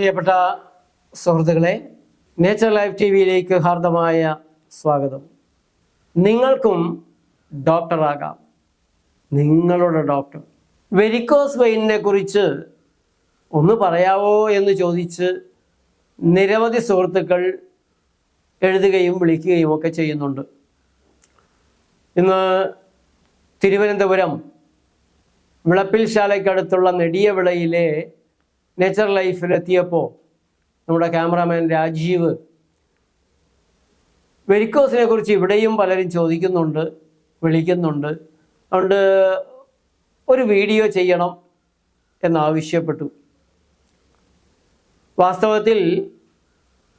പ്രിയപ്പെട്ട സുഹൃത്തുക്കളെ nature life T വിയിലേക്ക് ഹാർദമായ സ്വാഗതം. നിങ്ങൾക്കും ഡോക്ടറാകാം. നിങ്ങളുടെ ഡോക്ടർ. വെരിക്കോസ് വെയിനിനെ കുറിച്ച് ഒന്ന് പറയാവോ എന്ന് ചോദിച്ച് നിരവധി സുഹൃത്തുക്കൾ എഴുതുകയും വിളിക്കുകയും ഒക്കെ ചെയ്യുന്നുണ്ട്. ഇന്ന് തിരുവനന്തപുരം വിളപ്പിൽ ശാലയ്ക്കടുത്തുള്ള നെടിയവിളയിലെ നേച്ചർ ലൈഫിലെത്തിയപ്പോൾ നമ്മുടെ ക്യാമറാമാൻ രാജീവ് വെരിക്കോസിനെ കുറിച്ച് ഇവിടെയും പലരും ചോദിക്കുന്നുണ്ട് വിളിക്കുന്നുണ്ട്. അതുകൊണ്ട് ഒരു വീഡിയോ ചെയ്യണം എന്നാവശ്യപ്പെട്ടു. വാസ്തവത്തിൽ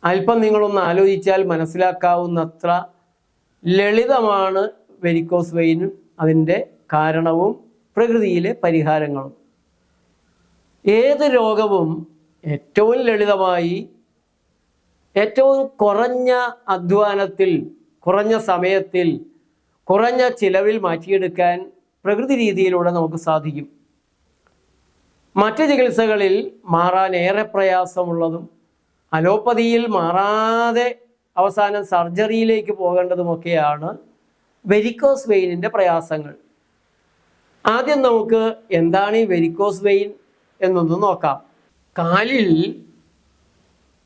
അല്പം നിങ്ങളൊന്ന് ആലോചിച്ചാൽ മനസ്സിലാക്കാവുന്നത്ര ലളിതമാണ് വെരിക്കോസ് വെയിനും അതിന്റെ കാരണവും പ്രകൃതിയിലെ പരിഹാരങ്ങളും. ഏത് രോഗവും ഏറ്റവും ലളിതമായി ഏറ്റവും കുറഞ്ഞ അധ്വാനത്തിൽ കുറഞ്ഞ സമയത്തിൽ കുറഞ്ഞ ചിലവിൽ മാറ്റിയെടുക്കാൻ പ്രകൃതി രീതിയിലൂടെ നമുക്ക് സാധിക്കും. മറ്റ് ചികിത്സകളിൽ മാറാൻ ഏറെ പ്രയാസമുള്ളതും അലോപ്പതിയിൽ മാറാതെ അവസാനം സർജറിയിലേക്ക് പോകേണ്ടതുമൊക്കെയാണ് വെരിക്കോസ് വെയിനിന്റെ പ്രയാസങ്ങൾ. ആദ്യം നമുക്ക് എന്താണ് ഈ വെരിക്കോസ് വെയിൻ എന്നൊന്ന് നോക്കാം. കാലിൽ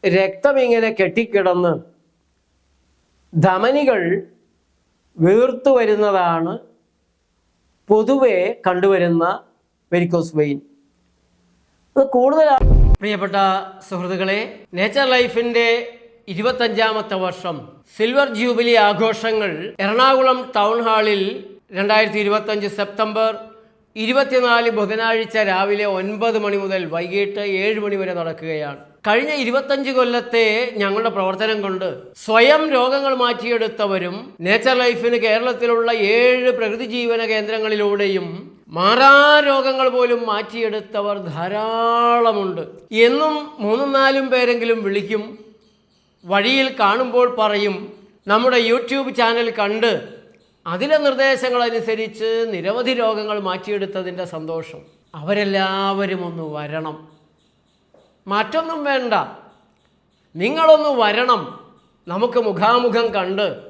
രക്തം ഇങ്ങനെ കെട്ടിക്കിടന്ന് ധമനികൾ വീർത്തു വരുന്നതാണ് പൊതുവെ കണ്ടുവരുന്ന വെരിക്കോസ് വെയിൻ അത് കൂടുതൽ പ്രിയപ്പെട്ട സുഹൃത്തുക്കളെ നേച്ചർ ലൈഫിന്റെ ഇരുപത്തഞ്ചാമത്തെ വർഷം സിൽവർ ജൂബിലി ആഘോഷങ്ങൾ എറണാകുളം ടൗൺ ഹാളിൽ രണ്ടായിരത്തി ഇരുപത്തഞ്ച് സെപ്റ്റംബർ ഇരുപത്തിനാല് ബുധനാഴ്ച രാവിലെ ഒൻപത് മണി മുതൽ വൈകിട്ട് ഏഴ് മണി വരെ നടക്കുകയാണ്. കഴിഞ്ഞ ഇരുപത്തഞ്ച് കൊല്ലത്തെ ഞങ്ങളുടെ പ്രവർത്തനം കൊണ്ട് സ്വയം രോഗങ്ങൾ മാറ്റിയെടുത്തവരും നേച്ചർ ലൈഫിന് കേരളത്തിലുള്ള ഏഴ് പ്രകൃതി ജീവന കേന്ദ്രങ്ങളിലൂടെയും മാറാ രോഗങ്ങൾ പോലും മാറ്റിയെടുത്തവർ ധാരാളമുണ്ട്. എന്നും മൂന്നും നാലും പേരെങ്കിലും വിളിക്കും വഴിയിൽ കാണുമ്പോൾ പറയും നമ്മുടെ യൂട്യൂബ് ചാനൽ കണ്ട് അതിലെ നിർദ്ദേശങ്ങൾ അനുസരിച്ച് നിരവധി രോഗങ്ങൾ മാറ്റിയെടുത്തതിന്റെ സന്തോഷം. അവരെല്ലാവരും ഒന്ന് വരണം. മറ്റൊന്നും വേണ്ട. നിങ്ങളൊന്ന് വരണം. നമുക്ക് മുഖാമുഖം കണ്ട്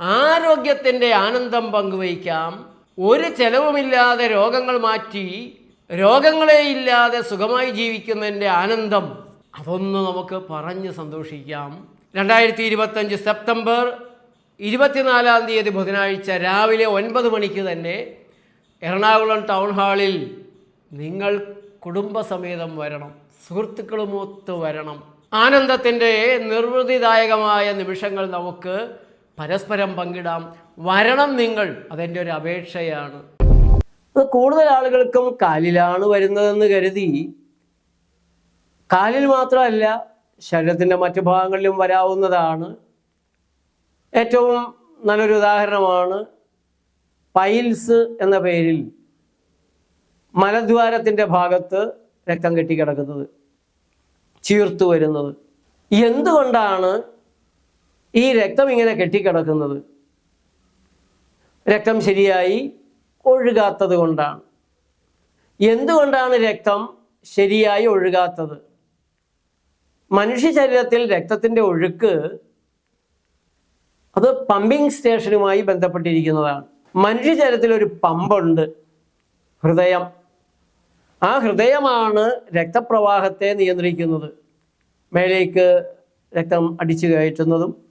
ആരോഗ്യത്തിന്റെ ആനന്ദം പങ്കുവയ്ക്കാം. ഒരു ചെലവുമില്ലാതെ രോഗങ്ങൾ മാറ്റി രോഗങ്ങളെ ഇല്ലാതെ സുഖമായി ജീവിക്കുന്നതിന്റെ ആനന്ദം. അതൊന്ന് നമുക്ക് പറഞ്ഞ് സന്തോഷിക്കാം. രണ്ടായിരത്തി ഇരുപത്തഞ്ച് സെപ്റ്റംബർ ഇരുപത്തിനാലാം തീയതി ബുധനാഴ്ച രാവിലെ ഒൻപത് മണിക്ക് തന്നെ എറണാകുളം ടൗൺ ഹാളിൽ നിങ്ങൾ കുടുംബസമേതം വരണം സുഹൃത്തുക്കളുമൊത്ത് വരണം. ആനന്ദത്തിന്റെ നിർവൃതിദായകമായ നിമിഷങ്ങൾ നമുക്ക് പരസ്പരം പങ്കിടാം. വരണം നിങ്ങൾ അതെന്റെ ഒരു അപേക്ഷയാണ്. കൂടുതൽ ആളുകൾക്കും കാലിലാണ് വരുന്നതെന്ന് കരുതി. കാലിൽ മാത്രമല്ല ശരീരത്തിന്റെ മറ്റു ഭാഗങ്ങളിലും വരാവുന്നതാണ്. ഏറ്റവും നല്ലൊരു ഉദാഹരണമാണ് പൈൽസ് എന്ന പേരിൽ മലദ്വാരത്തിന്റെ ഭാഗത്ത് രക്തം കെട്ടിക്കിടക്കുന്നത് ചീർത്തു വരുന്നത്. എന്തുകൊണ്ടാണ് ഈ രക്തം ഇങ്ങനെ കെട്ടിക്കിടക്കുന്നത്? രക്തം ശരിയായി ഒഴുകാത്തത് കൊണ്ടാണ്. എന്തുകൊണ്ടാണ് രക്തം ശരിയായി ഒഴുകാത്തത്? മനുഷ്യ ശരീരത്തിൽ രക്തത്തിന്റെ ഒഴുക്ക് അത് പമ്പിംഗ് സ്റ്റേഷനുമായി ബന്ധപ്പെട്ടിരിക്കുന്നതാണ്. മനുഷ്യചരത്തിൽ ഒരു പമ്പുണ്ട്. ഹൃദയം. ആ ഹൃദയമാണ് രക്തപ്രവാഹത്തെ നിയന്ത്രിക്കുന്നത്. മേലേക്ക് രക്തം അടിച്ചു കയറ്റുന്നതും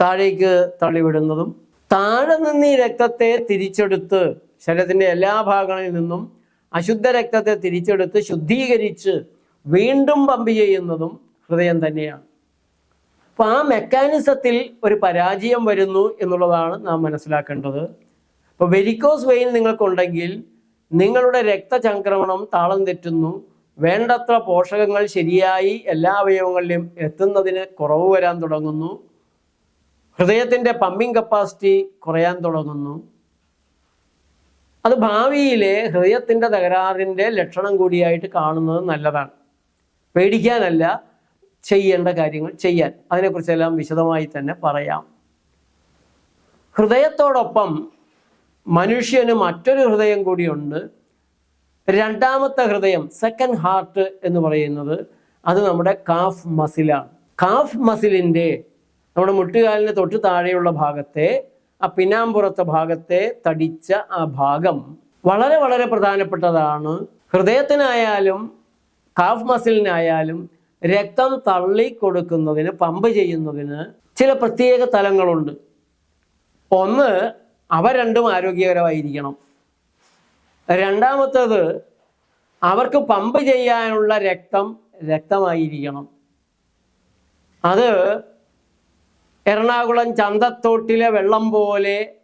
താഴേക്ക് തള്ളിവിടുന്നതും. താഴെ നിന്ന് ഈ രക്തത്തെ തിരിച്ചെടുത്ത് ശരീരത്തിന്റെ എല്ലാ ഭാഗങ്ങളിൽ നിന്നും അശുദ്ധ രക്തത്തെ തിരിച്ചെടുത്ത് ശുദ്ധീകരിച്ച് വീണ്ടും പമ്പ് ചെയ്യുന്നതും ഹൃദയം തന്നെയാണ്. അപ്പോൾ ആ മെക്കാനിസത്തിൽ ഒരു പരാജയം വരുന്നു എന്നുള്ളതാണ് നാം മനസ്സിലാക്കേണ്ടത്. അപ്പോൾ വെരിക്കോസ് വെയിൻ നിങ്ങൾക്കുണ്ടെങ്കിൽ നിങ്ങളുടെ രക്തചംക്രമണം താളം തെറ്റുന്നു. വേണ്ടത്ര പോഷകങ്ങൾ ശരിയായി എല്ലാ അവയവങ്ങളിലും എത്തുന്നതിന് കുറവ് വരാൻ തുടങ്ങുന്നു. ഹൃദയത്തിന്റെ പമ്പിംഗ് കപ്പാസിറ്റി കുറയാൻ തുടങ്ങുന്നു. അത് ഭാവിയിലെ ഹൃദയത്തിന്റെ തകരാറിന്റെ ലക്ഷണം കൂടിയായിട്ട് കാണുന്നത് നല്ലതാണ്. പേടിക്കാനല്ല. ചെയ്യേണ്ട കാര്യങ്ങൾ ചെയ്യാൻ. അതിനെക്കുറിച്ചെല്ലാം വിശദമായി തന്നെ പറയാം. ഹൃദയത്തോടൊപ്പം മനുഷ്യന് മറ്റൊരു ഹൃദയം കൂടിയുണ്ട് രണ്ടാമത്തെ ഹൃദയം സെക്കൻഡ് ഹാർട്ട് എന്ന് പറയുന്നത് അത് നമ്മുടെ കാഫ് മസിലാണ് കാഫ് മസിലിന്റെ നമ്മുടെ മുട്ടുകാലിന് തൊട്ട് താഴെയുള്ള ഭാഗത്തെ ആ പിന്നാമ്പുറത്തെ ഭാഗത്തെ തടിച്ച ആ ഭാഗം വളരെ വളരെ പ്രധാനപ്പെട്ടതാണ്. ഹൃദയത്തിനായാലും കാഫ് മസിലിനായാലും രക്തം തള്ളി കൊടുക്കുന്നതിന് പമ്പ് ചെയ്യുന്നതിന് ചില പ്രത്യേക തലങ്ങളുണ്ട്. ഒന്ന് അവ രണ്ടും ആരോഗ്യകരമായിരിക്കണം. രണ്ടാമത്തേത് അവർക്ക് പമ്പ് ചെയ്യാനുള്ള രക്തം രക്തമായിരിക്കണം. അത് എറണാകുളം ചന്തത്തോട്ടിലെ വെള്ളം പോലെ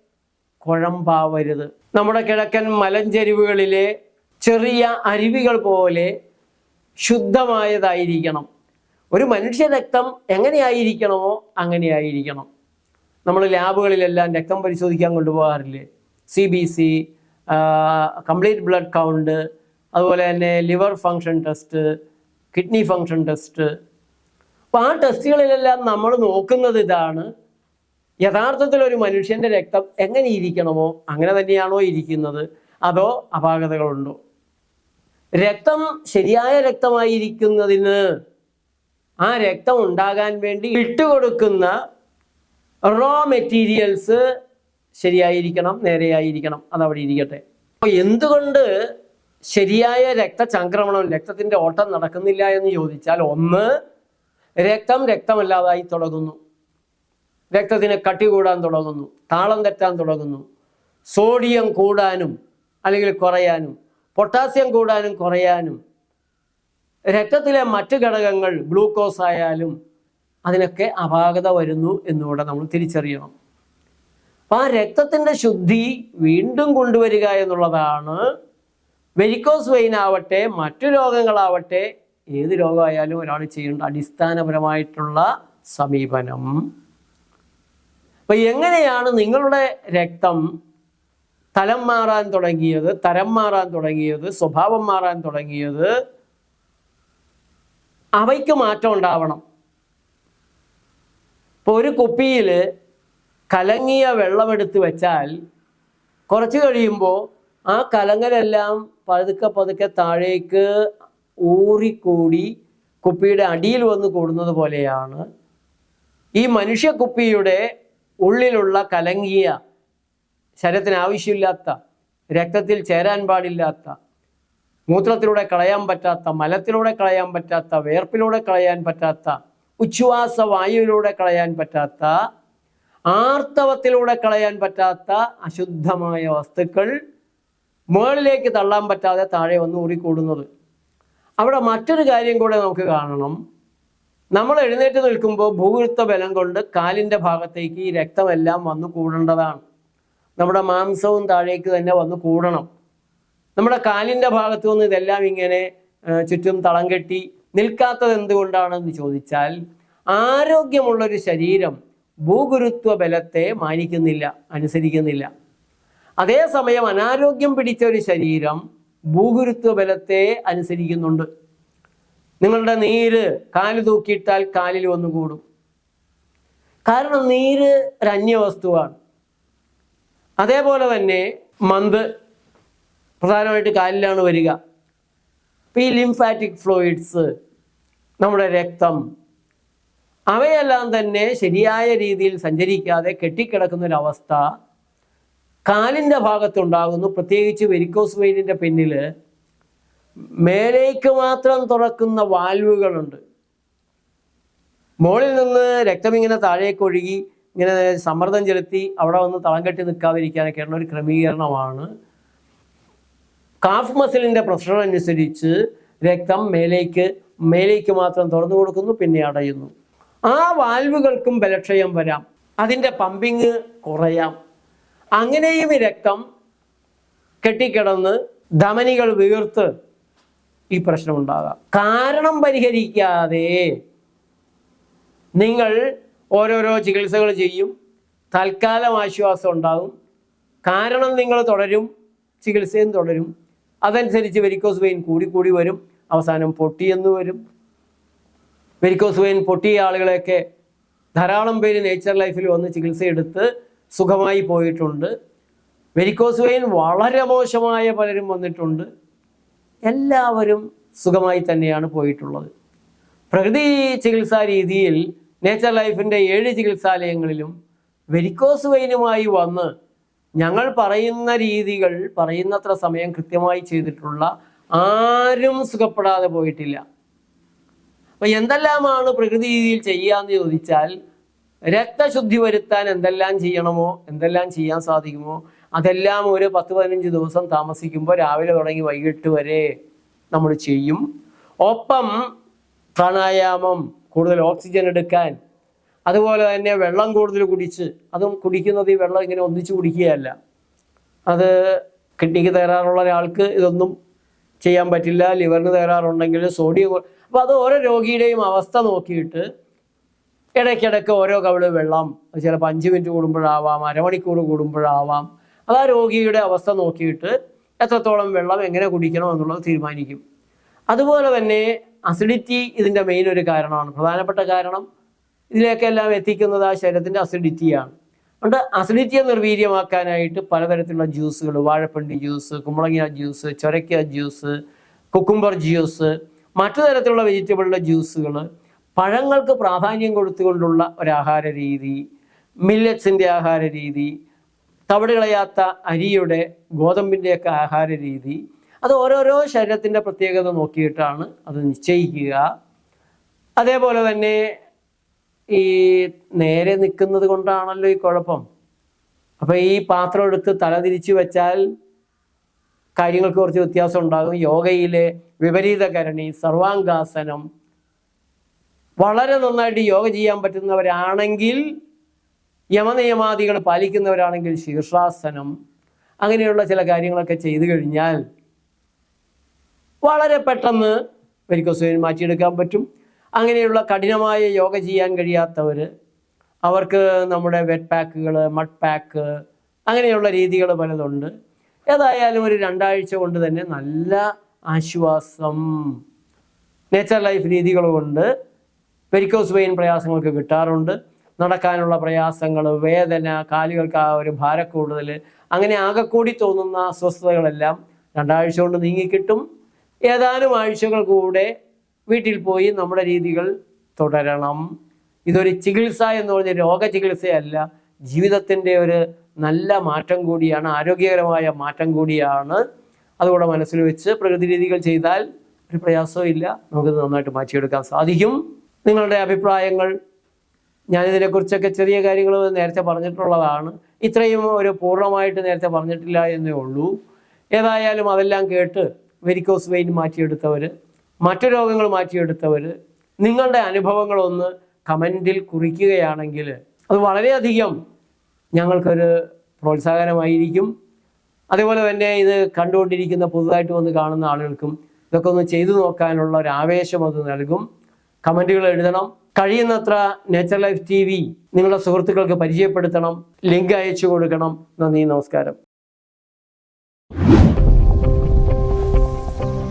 കുഴമ്പാവരുത്. നമ്മുടെ കിഴക്കൻ മലഞ്ചെരിവുകളിലെ ചെറിയ അരുവികൾ പോലെ ശുദ്ധമായതായിരിക്കണം. ഒരു മനുഷ്യ രക്തം എങ്ങനെയായിരിക്കണമോ അങ്ങനെയായിരിക്കണം. നമ്മൾ ലാബുകളിലെല്ലാം രക്തം പരിശോധിക്കാൻ കൊണ്ടുപോകാറില്ലേ? C B C complete blood count അതുപോലെ തന്നെ liver function test kidney function test അപ്പോൾ ആ ടെസ്റ്റുകളിലെല്ലാം നമ്മൾ നോക്കുന്നത് ഇതാണ്. യഥാർത്ഥത്തിൽ ഒരു മനുഷ്യന്റെ രക്തം എങ്ങനെ ഇരിക്കണമോ അങ്ങനെ തന്നെയാണോ ഇരിക്കുന്നത്? അതോ അപാകതകളുണ്ടോ? രക്തം ശരിയായ രക്തമായിരിക്കുന്നതിന് ആ രക്തം ഉണ്ടാകാൻ വേണ്ടി ഇട്ടുകൊടുക്കുന്ന റോ മെറ്റീരിയൽസ് ശരിയായിരിക്കണം നേരെയായിരിക്കണം. അതവിടെ ഇരിക്കട്ടെ. അപ്പോൾ എന്തുകൊണ്ട് ശരിയായ രക്തചംക്രമണം രക്തത്തിന്റെ ഓട്ടം നടക്കുന്നില്ല എന്ന് ചോദിച്ചാൽ ഒന്ന് രക്തം രക്തമല്ലാതായി തുടങ്ങുന്നു. രക്തത്തിന് കട്ടി കൂടാൻ തുടങ്ങുന്നു താളം തെറ്റാൻ തുടങ്ങുന്നു. സോഡിയം കൂടാനും അല്ലെങ്കിൽ കുറയാനും പൊട്ടാസ്യം കൂടാനും കുറയാനും രക്തത്തിലെ മറ്റു ഘടകങ്ങൾ ഗ്ലൂക്കോസ് ആയാലും അതിനൊക്കെ അപാകത വരുന്നു എന്നുകൂടെ നമ്മൾ തിരിച്ചറിയണം. അപ്പം ആ രക്തത്തിന്റെ ശുദ്ധി വീണ്ടും കൊണ്ടുവരിക എന്നുള്ളതാണ്. വെരിക്കോസ് വെയിൻ ആവട്ടെ മറ്റു രോഗങ്ങളാവട്ടെ ഏത് രോഗമായാലും ഒരാൾ ചെയ്യേണ്ട അടിസ്ഥാനപരമായിട്ടുള്ള സമീപനം. അപ്പൊ എങ്ങനെയാണ് നിങ്ങളുടെ രക്തം തലം മാറാൻ തുടങ്ങിയത് തരം മാറാൻ തുടങ്ങിയത് സ്വഭാവം മാറാൻ തുടങ്ങിയത് അവയ്ക്ക് മാറ്റം ഉണ്ടാവണം. ഇപ്പോൾ ഒരു കുപ്പിയിൽ കലങ്ങിയ വെള്ളമെടുത്ത് വെച്ചാൽ കുറച്ച് കഴിയുമ്പോൾ ആ കലങ്ങലെല്ലാം പതുക്കെ പതുക്കെ താഴേക്ക് ഊറിക്കൂടി കുപ്പിയുടെ അടിയിൽ വന്ന് കൂടുന്നത് പോലെയാണ്. ഈ മനുഷ്യ കുപ്പിയുടെ ഉള്ളിലുള്ള കലങ്ങിയ ശരീരത്തിന് ആവശ്യമില്ലാത്ത രക്തത്തിൽ ചേരാൻ പാടില്ലാത്ത മൂത്രത്തിലൂടെ കളയാൻ പറ്റാത്ത മലത്തിലൂടെ കളയാൻ പറ്റാത്ത വേർപ്പിലൂടെ കളയാൻ പറ്റാത്ത ഉച്ഛ്വാസ വായുവിലൂടെ കളയാൻ പറ്റാത്ത ആർത്തവത്തിലൂടെ കളയാൻ പറ്റാത്ത അശുദ്ധമായ വസ്തുക്കൾ മുകളിലേക്ക് തള്ളാൻ പറ്റാതെ താഴെ വന്ന് ഊറിക്കൂടുന്നത്. അവിടെ മറ്റൊരു കാര്യം കൂടെ നമുക്ക് കാണണം. നമ്മൾ എഴുന്നേറ്റ് നിൽക്കുമ്പോൾ ഭൂവൃത്ത ബലം കൊണ്ട് കാലിന്റെ ഭാഗത്തേക്ക് ഈ രക്തമെല്ലാം വന്നു കൂടേണ്ടതാണ്. നമ്മുടെ മാംസവും താഴേക്ക് തന്നെ വന്ന് കൂടണം. നമ്മുടെ കാലിന്റെ ഭാഗത്തു നിന്ന് ഇതെല്ലാം ഇങ്ങനെ ചുറ്റും തളം കെട്ടി നിൽക്കാത്തത് എന്തുകൊണ്ടാണെന്ന് ചോദിച്ചാൽ ആരോഗ്യമുള്ളൊരു ശരീരം ഭൂഗുരുത്വ ബലത്തെ മാനിക്കുന്നില്ല അനുസരിക്കുന്നില്ല. അതേസമയം അനാരോഗ്യം പിടിച്ച ഒരു ശരീരം ഭൂഗുരുത്വ ബലത്തെ അനുസരിക്കുന്നുണ്ട്. നിങ്ങളുടെ നീര് കാൽ തൂക്കിയിട്ടാൽ കാലിൽ വന്നു കൂടും. കാരണം നീര് ഒരു അന്യവസ്തുവാണ്. അതേപോലെ തന്നെ മന്ത് പ്രധാനമായിട്ട് കാലിലാണ് വരിക. ഈ ലിംഫാറ്റിക് ഫ്ലൂയിഡ്സ് നമ്മുടെ രക്തം അവയെല്ലാം തന്നെ ശരിയായ രീതിയിൽ സഞ്ചരിക്കാതെ കെട്ടിക്കിടക്കുന്ന ഒരു അവസ്ഥ കാലിന്റെ ഭാഗത്തുണ്ടാകുന്നു. പ്രത്യേകിച്ച് വെരിക്കോസ് വെയിനിന്റെ പിന്നിൽ മേലേക്ക് മാത്രം തുറക്കുന്ന വാൽവുകളുണ്ട് മുകളിൽ നിന്ന് രക്തം ഇങ്ങനെ താഴേക്ക് ഒഴുകി ഇങ്ങനെ സമ്മർദ്ദം ചെലുത്തി അവിടെ വന്ന് തളം കെട്ടി നിൽക്കാതിരിക്കാനൊക്കെയുള്ള ഒരു ക്രമീകരണമാണ്. കാഫ് മസിലിന്റെ പ്രശ്നം അനുസരിച്ച് രക്തം മേലേക്ക് മേലേക്ക് മാത്രം തുറന്നു കൊടുക്കുന്നു പിന്നെ അടയുന്നു. ആ വാൽവുകൾക്കും ബലക്ഷയം വരാം. അതിന്റെ പമ്പിങ് കുറയാം. അങ്ങനെയും ഈ രക്തം കെട്ടിക്കിടന്ന് ധമനികൾ വീർത്ത് ഈ പ്രശ്നമുണ്ടാകാം. കാരണം പരിഹരിക്കാതെ നിങ്ങൾ ഓരോരോ ചികിത്സകൾ ചെയ്യും. തൽക്കാലം ആശ്വാസം ഉണ്ടാകും കാരണം നിങ്ങൾ തുടരും. ചികിത്സയും തുടരും. അതനുസരിച്ച് വെരിക്കോസ് വെയിൻ കൂടി കൂടി വരും. അവസാനം പൊട്ടിയെന്ന് വരും. വെരിക്കോസ് വെയിൻ പൊട്ടിയ ആളുകളെയൊക്കെ ധാരാളം പേര് നേച്ചർ ലൈഫിൽ വന്ന് ചികിത്സയെടുത്ത് സുഖമായി പോയിട്ടുണ്ട്. വെരിക്കോസ് വെയിൻ വളരെ മോശമായ പലരും വന്നിട്ടുണ്ട്. എല്ലാവരും സുഖമായി തന്നെയാണ് പോയിട്ടുള്ളത്. പ്രകൃതി ചികിത്സാ രീതിയിൽ നേച്ചർ ലൈഫിന്റെ ഏഴ് ചികിത്സാലയങ്ങളിലും വെരിക്കോസ് വെയിനുമായി വന്ന് ഞങ്ങൾ പറയുന്ന രീതികൾ പറയുന്നത്ര സമയം കൃത്യമായി ചെയ്തിട്ടുള്ള ആരും സുഖപ്പെടാതെ പോയിട്ടില്ല. അപ്പൊ എന്തെല്ലാമാണ് പ്രകൃതി രീതിയിൽ ചെയ്യാന്ന് ചോദിച്ചാൽ രക്തശുദ്ധി വരുത്താൻ എന്തെല്ലാം ചെയ്യണമോ എന്തെല്ലാം ചെയ്യാൻ സാധിക്കുമോ അതെല്ലാം ഒരു പത്ത് പതിനഞ്ച് ദിവസം താമസിക്കുമ്പോൾ രാവിലെ തുടങ്ങി വൈകിട്ട് വരെ നമ്മൾ ചെയ്യും. ഒപ്പം പ്രാണായാമം കൂടുതൽ ഓക്സിജൻ എടുക്കാൻ. അതുപോലെ തന്നെ വെള്ളം കൂടുതൽ കുടിച്ച്. അതും കുടിക്കുന്നത് ഈ വെള്ളം ഇങ്ങനെ ഒന്നിച്ച് കുടിക്കുകയല്ല. അത് കിഡ്നിക്ക് തകരാറുള്ള ഒരാൾക്ക് ഇതൊന്നും ചെയ്യാൻ പറ്റില്ല. ലിവറിന് തകരാറുണ്ടെങ്കിൽ സോഡിയം അപ്പോൾ അത് ഓരോ രോഗിയുടെയും അവസ്ഥ നോക്കിയിട്ട് ഇടയ്ക്കിടയ്ക്ക് ഓരോ കവിൾ വെള്ളം. ചിലപ്പോൾ അഞ്ച് മിനിറ്റ് കൂടുമ്പോഴാവാം അരമണിക്കൂർ കൂടുമ്പോഴാവാം. അത് ആ രോഗിയുടെ അവസ്ഥ നോക്കിയിട്ട് എത്രത്തോളം വെള്ളം എങ്ങനെ കുടിക്കണം എന്നുള്ളത് തീരുമാനിക്കും. അതുപോലെ തന്നെ അസിഡിറ്റി ഇതിന്റെ മെയിൻ ഒരു കാരണമാണ്. പ്രധാനപ്പെട്ട കാരണം ഇതിലേക്കെല്ലാം എത്തിക്കുന്നത് ആ ശരീരത്തിന്റെ അസിഡിറ്റിയാണ് അതുകൊണ്ട് അസിഡിറ്റിയെ നിർവീര്യമാക്കാനായിട്ട് പലതരത്തിലുള്ള ജ്യൂസുകൾ വാഴപ്പിണ്ടി ജ്യൂസ് കുമ്പളങ്ങ ജ്യൂസ് ചൊരക്ക ജ്യൂസ് കുക്കുംബർ ജ്യൂസ് മറ്റു തരത്തിലുള്ള വെജിറ്റബിളിന്റെ ജ്യൂസുകൾ പഴങ്ങൾക്ക് പ്രാധാന്യം കൊടുത്തുകൊണ്ടുള്ള ഒരു ആഹാര രീതി മില്ലറ്റ്സിന്റെ ആഹാര രീതി തവിട് കളയാത്ത അരിയുടെ ഗോതമ്പിന്റെയൊക്കെ ആഹാര രീതി അത് ഓരോരോ ശരീരത്തിന്റെ പ്രത്യേകത നോക്കിയിട്ടാണ് അത് നിശ്ചയിക്കുക. അതേപോലെ തന്നെ ഈ നേരെ നിൽക്കുന്നത് കൊണ്ടാണല്ലോ ഈ കുഴപ്പം. അപ്പോൾ ഈ പാത്രം എടുത്ത് തല തിരിച്ചു വെച്ചാൽ കാര്യങ്ങൾക്ക് കുറച്ച് വ്യത്യാസം ഉണ്ടാകും. യോഗയിലെ വിപരീതകരണി സർവാംഗാസനം വളരെ നന്നായിട്ട് യോഗ ചെയ്യാൻ പറ്റുന്നവരാണെങ്കിൽ യമനിയമാദികൾ പാലിക്കുന്നവരാണെങ്കിൽ ശീർഷാസനം അങ്ങനെയുള്ള ചില കാര്യങ്ങളൊക്കെ ചെയ്തു കഴിഞ്ഞാൽ വളരെ പെട്ടെന്ന് വെരിക്കോസ് മാറ്റിയെടുക്കാൻ പറ്റും. അങ്ങനെയുള്ള കഠിനമായ യോഗ ചെയ്യാൻ കഴിയാത്തവർ അവർക്ക് നമ്മുടെ വെറ്റ് പാക്കുകൾ മഡ് പാക്ക് അങ്ങനെയുള്ള രീതികൾ പലതുണ്ട്. ഏതായാലും ഒരു രണ്ടാഴ്ച കൊണ്ട് തന്നെ നല്ല ആശ്വാസം. നേച്ചർ ലൈഫ് രീതികൾ കൊണ്ട് വെരിക്കോസ് വെയിൻ പ്രയാസങ്ങൾക്ക് കിട്ടാറുണ്ട്. നടക്കാനുള്ള പ്രയാസങ്ങൾ വേദന കാലുകൾക്ക് ആ ഒരു ഭാരക്കൂടുതൽ അങ്ങനെ ആകെക്കൂടി തോന്നുന്ന അസ്വസ്ഥതകളെല്ലാം രണ്ടാഴ്ച കൊണ്ട് നീങ്ങിക്കിട്ടും. ഏതാനും ആഴ്ചകൾ കൂടെ വീട്ടിൽ പോയി നമ്മുടെ രീതികൾ തുടരണം. ഇതൊരു ചികിത്സ എന്ന് പറഞ്ഞ രോഗ രോഗചികിത്സയല്ല. ജീവിതത്തിന്റെ ഒരു നല്ല മാറ്റം കൂടിയാണ് ആരോഗ്യകരമായ മാറ്റം കൂടിയാണ്. അതുകൂടെ മനസ്സിൽ വെച്ച് പ്രകൃതി രീതികൾ ചെയ്താൽ ഒരു പ്രയാസവും ഇല്ല. നമുക്കിത് നന്നായിട്ട് മാറ്റിയെടുക്കാൻ സാധിക്കും. നിങ്ങളുടെ അഭിപ്രായങ്ങൾ ഞാനിതിനെക്കുറിച്ചൊക്കെ ചെറിയ കാര്യങ്ങൾ നേരത്തെ പറഞ്ഞിട്ടുള്ളതാണ്. ഇത്രയും ഒരു പൂർണമായിട്ട് നേരത്തെ പറഞ്ഞിട്ടില്ല എന്നേ ഉള്ളൂ. ഏതായാലും അതെല്ലാം കേട്ട് വെരിക്കോസ് വെയിൻ മാറ്റിയെടുത്തവർ മറ്റു രോഗങ്ങൾ മാറ്റിയെടുത്തവർ നിങ്ങളുടെ അനുഭവങ്ങളൊന്ന് കമന്റിൽ കുറിക്കുകയാണെങ്കിൽ അത് വളരെയധികം ഞങ്ങൾക്കൊരു പ്രോത്സാഹനമായിരിക്കും. അതേപോലെ തന്നെ ഇത് കണ്ടുകൊണ്ടിരിക്കുന്ന പുതുതായിട്ട് വന്ന് കാണുന്ന ആളുകൾക്കും ഇതൊക്കെ ഒന്ന് ചെയ്തു നോക്കാനുള്ള ഒരു ആവേശം അത് നൽകും. കമന്റുകൾ എഴുതണം. കഴിയുന്നത്ര നേച്ചർ ലൈഫ് ടി നിങ്ങളുടെ സുഹൃത്തുക്കൾക്ക് പരിചയപ്പെടുത്തണം. ലിങ്ക് അയച്ചു കൊടുക്കണം. നന്ദി നമസ്കാരം.